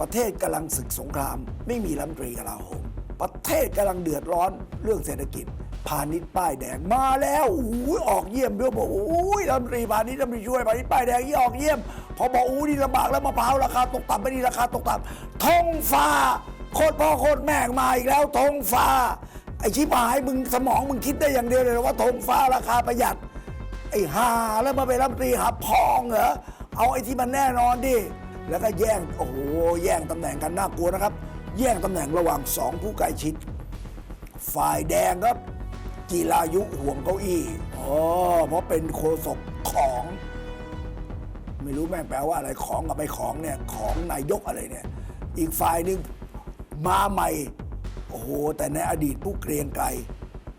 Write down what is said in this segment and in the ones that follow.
ประเทศกำลังศึกสงคราม ไม่มีรัฐมนตรีกลาโหมประเทศกำลังเดือดร้อนเรื่องเศรษฐกิจพาณิชย์ป้ายแดงมาแล้วอู้ยออกเยี่ยมด้วยบอกอู้ยรัฐมนตรีพาณิชย์รัฐมนตรีช่วยพาณิชย์ป้ายแดงยี่ออกเยี่ยม พอบอกอู้นี่ลำบากแล้วมะพร้าวราคาตกต่ำไม่ดีราคาตกต่ำทงฟ้าโคตรพ่อโคตรแม่มาอีกแล้วธงฟ้าไอ้ชิบหายมึงสมองมึงคิดได้อย่างเดียวเลยว่าธงฟ้าราคาประหยัดไอห่าแล้วมาเป็นรัฐมนตรีหาพองเหรอเอาไอที่มันแน่นอนดิ แล้วก็แย่งโอ้โหแย่งตำแหน่งกันน่ากลัวนะครับ แย่งตำแหน่งระหว่างสองผู้ใกล้ชิด ฝ่ายแดงครับ กีฬายุห่วงเก้าอี้อ๋อเพราะเป็นโคศกของ ไม่รู้แม่งแปลว่าอะไรของกับไปของเนี่ยของนายกอะไรเนี่ย อีกฝ่ายหนึ่งมาใหม่ โอ้โห แต่ในอดีตผู้เกรียงไกร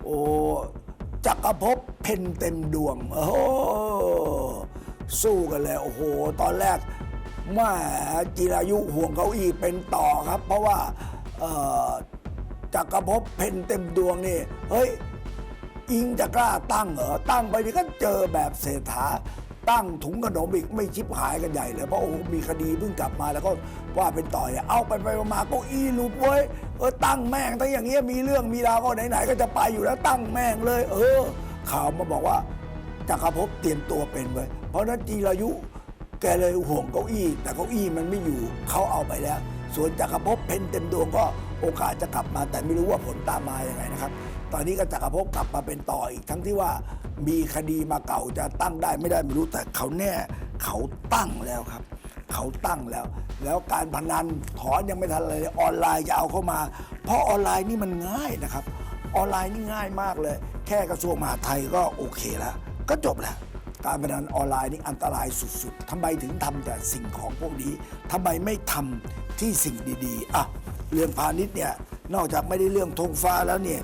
โอ้จักรภพเพนเต็มดวง โอ้โหสู้กันเลย โอ้โห ตอนแรก แมาจิรายุห่วงเก้าอี้เป็นต่อครับ เพราะว่าจักรภพเพนเต็มดวงนี่เฮ้ยอิงจะกล้าตั้งเหรอตั้งไปนี่ก็เจอแบบเศรษฐาตั้งถุงขนมอีกไม่ชิบหายกันใหญ่เลยเพราะโอ้มีคดีเพิ่งกลับมาแล้วก็ว่าเป็นต่อยเอาไปไปมาเก็อีหลุดเว้ยเออตั้งแม่งถ้าอย่างเงี้ยมีเรื่องมีราวก็ไหนๆก็จะไปอยู่แล้วตั้งแม่งเลย เออ ข่าวมาบอกว่าจักรภพเตรียมตัวเป็นเว้ยเพราะนั้นจีรายุ แกเลยห่วงเก้าอี้ แต่เก้าอี้มันไม่อยู่เขาเอาไปแล้ว ส่วนจักรภพเพนเต็มดวงก็โอกาสจะกลับมา แต่ไม่รู้ว่าผลตามมาอย่างไงนะครับ ตอนนี้ก็จักรภพกลับมาเป็นต่ออีกทั้งที่ว่ามีคดีมาเก่าจะตั้งได้ไม่ได้ไม่รู้แต่เขาแน่เขาตั้งแล้วครับเขาตั้งแล้ว แล้วการพนันถอนยังไม่ทันเลยออนไลน์จะเอาเข้ามา เพราะออนไลน์นี่มันง่ายนะครับ ออนไลน์นี่ง่ายมากเลย แค่กระทรวงมหาดไทยก็โอเคแล้ว ก็จบแล้ว การพนันออนไลน์นี่อันตรายสุด ๆทำไมถึงทำแต่สิ่งของพวกนี้ทำไมไม่ทำที่สิ่งดีๆอะเรื่องพาณิชย์เนี่ยนอกจากไม่ได้เรื่องธงฟ้าแล้วเนี่ย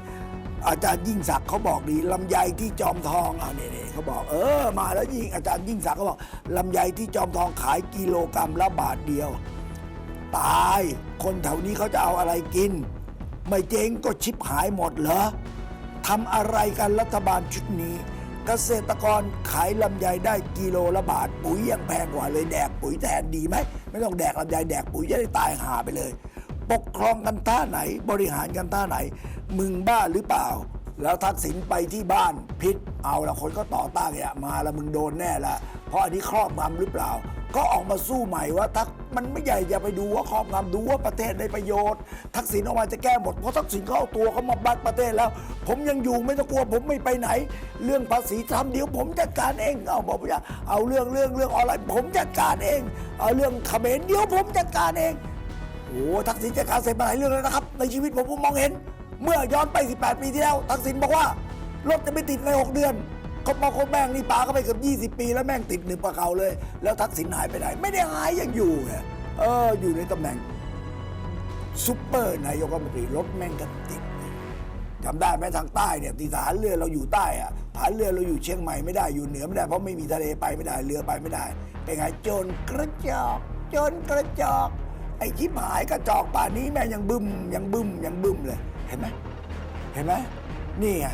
อาจารย์ยิ่งศักดิ์เขาบอกดีลำไยที่จอมทองอะเนี่ยเขาบอกเออมาแล้วยิ่งอาจารย์ยิ่งศักดิ์เขาบอกลำไยที่จอมทองขายกิโลกรรัมละบาทเดียว ตายคนแถวนี้เขาจะเอาอะไรกิน ไม่เจ๊งก็ชิบหายหมดเหรอทำอะไรกันรัฐบาลชุดนี้ เกษตรกรขายลำไยได้กิโลละบาท ปุ๋ยยังแพงกว่าเลยแดกปุ๋ยแทนดีไหม ไม่ต้องแดกลำไยแดกปุ๋ยจะได้ตายหาไปเลย ปกครองกันท่าไหนบริหารกันท่าไหน มึงบ้าหรือเปล่า แล้วทักษิณไปที่บ้านพิษเอาละคนก็ต่อต้านเนี่ยมาละมึงโดนแน่ละเพราะอันนี้ครอบงำหรือเปล่า ก็ออกมาสู้ใหม่ว่าทักมันไม่ใหญ่อย่าไปดูว่าครอบงำดูว่าประเทศได้ประโยชน์ ทักษิณออกมาจะแก้หมดเพราะทักษิณเขาเอาตัวเขามาบัดประเทศแล้ว ผมยังอยู่ไม่ต้องกลัวผมไม่ไปไหน เรื่องภาษีทำเดี๋ยวผมจัดการเองเอาบอกว่าเอาเรื่องเรื่องเรื่องออนไลน์ผมจัดการเองเอาเรื่องเขมรเดี๋ยวผมจัดการเองโอ้ทักษิณจัดการเสร็จมาหลายเรื่องแล้วนะครับ ในชีวิตผมผมมองเห็น เมื่อย้อนไป 18 ปีที่แล้ว ทักษิณบอกว่ารถจะไม่ติดใน 6 เดือน เขาบอกคนแม่งนี่ปาก็ไปเกือบ20 ปี แล้วแม่งติดหนึ่งประเก่าเลย แล้วทักษิณหายไปไหน ไม่ได้หายยังอยู่ไงเอออยู่ในตำแหน่งซุปเปอร์นายกรัฐมนตรีรถแม่งก็ติดจำได้ไหมทางใต้เนี่ยตีฐานเรือเราอยู่ใต้อะฐานเรือเราอยู่เชียงใหม่ไม่ได้อยู่เหนือไม่ได้เพราะไม่มีทะเลไปไม่ได้เรือไปไม่ได้ เป็นไงโจรกระจอกโจรกระจอก ไอ้ชิบหายกระจอกป่านนี้แม่งยังบึ้มยังบึ้มยังบึ้มเลยเห็นไหมเห็นไหมนี่ไง